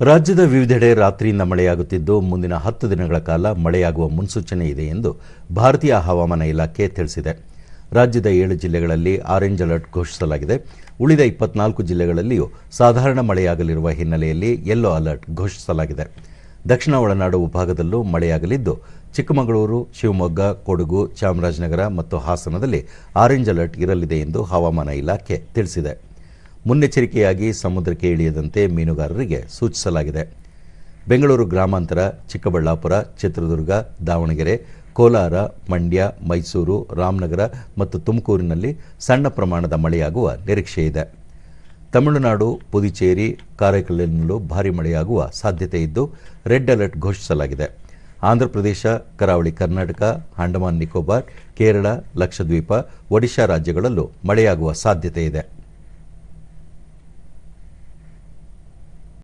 ರಾಜ್ಯದ ವಿವಿಧೆಡೆ ರಾತ್ರಿಯಿಂದ ಮಳೆಯಾಗುತ್ತಿದ್ದು, ಮುಂದಿನ ಹತ್ತು ದಿನಗಳ ಕಾಲ ಮಳೆಯಾಗುವ ಮುನ್ಸೂಚನೆ ಇದೆ ಎಂದು ಭಾರತೀಯ ಹವಾಮಾನ ಇಲಾಖೆ ತಿಳಿಸಿದೆ. ರಾಜ್ಯದ ಏಳು ಜಿಲ್ಲೆಗಳಲ್ಲಿ ಆರೆಂಜ್ ಅಲರ್ಟ್ ಘೋಷಿಸಲಾಗಿದೆ. ಉಳಿದ ಇಪ್ಪತ್ನಾಲ್ಕು ಜಿಲ್ಲೆಗಳಲ್ಲಿಯೂ ಸಾಧಾರಣ ಮಳೆಯಾಗಲಿರುವ ಹಿನ್ನೆಲೆಯಲ್ಲಿ ಯೆಲ್ಲೋ ಅಲರ್ಟ್ ಘೋಷಿಸಲಾಗಿದೆ. ದಕ್ಷಿಣ ಒಳನಾಡು ವಿಭಾಗದಲ್ಲೂ ಮಳೆಯಾಗಲಿದ್ದು, ಚಿಕ್ಕಮಗಳೂರು, ಶಿವಮೊಗ್ಗ, ಕೊಡಗು, ಚಾಮರಾಜನಗರ ಮತ್ತು ಹಾಸನದಲ್ಲಿ ಆರೆಂಜ್ ಅಲರ್ಟ್ ಇರಲಿದೆ ಎಂದು ಹವಾಮಾನ ಇಲಾಖೆ ತಿಳಿಸಿದೆ. ಮುನ್ನೆಚ್ಚರಿಕೆಯಾಗಿ ಸಮುದ್ರಕ್ಕೆ ಇಳಿಯದಂತೆ ಮೀನುಗಾರರಿಗೆ ಸೂಚಿಸಲಾಗಿದೆ. ಬೆಂಗಳೂರು ಗ್ರಾಮಾಂತರ, ಚಿಕ್ಕಬಳ್ಳಾಪುರ, ಚಿತ್ರದುರ್ಗ, ದಾವಣಗೆರೆ, ಕೋಲಾರ, ಮಂಡ್ಯ, ಮೈಸೂರು, ರಾಮನಗರ ಮತ್ತು ತುಮಕೂರಿನಲ್ಲಿ ಸಣ್ಣ ಪ್ರಮಾಣದ ಮಳೆಯಾಗುವ ನಿರೀಕ್ಷೆ ಇದೆ. ತಮಿಳುನಾಡು, ಪುದುಚೇರಿ ಕಾರೈಕಲಿನಲ್ಲೂ ಭಾರಿ ಮಳೆಯಾಗುವ ಸಾಧ್ಯತೆ ಇದ್ದು ರೆಡ್ ಅಲರ್ಟ್ ಘೋಷಿಸಲಾಗಿದೆ. ಆಂಧ್ರಪ್ರದೇಶ, ಕರಾವಳಿ ಕರ್ನಾಟಕ, ಅಂಡಮಾನ್ ನಿಕೋಬಾರ್, ಕೇರಳ, ಲಕ್ಷದ್ವೀಪ, ಒಡಿಶಾ ರಾಜ್ಯಗಳಲ್ಲೂ ಮಳೆಯಾಗುವ ಸಾಧ್ಯತೆ ಇದೆ.